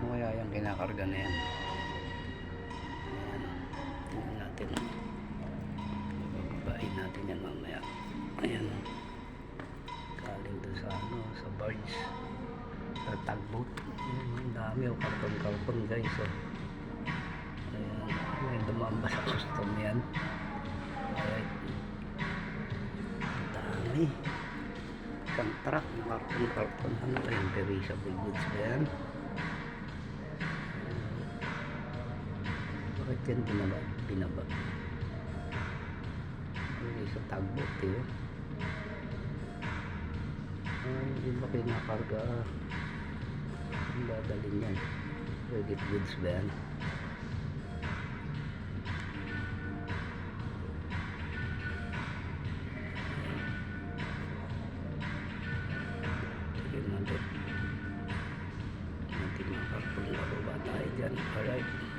kaya yung kinakarga na yan? Ayan. Tingnan natin. Bababain natin yan mamaya. Ayan. Galing doon sa ano, sa barge. Sa tugboat. Ang dami o karton-karton guys. Oh. Ayan. May dumamba sa custom yan. Alright. Dami. Isang truck na karton-karton. Ano ba yung perishable goods ba yan? Bakit yan binaba? Binaba. Ano sa tugboat eh. Ay, hindi ba kinakarga? Ang dadalhin yan. Credit goods ba yan? Alright.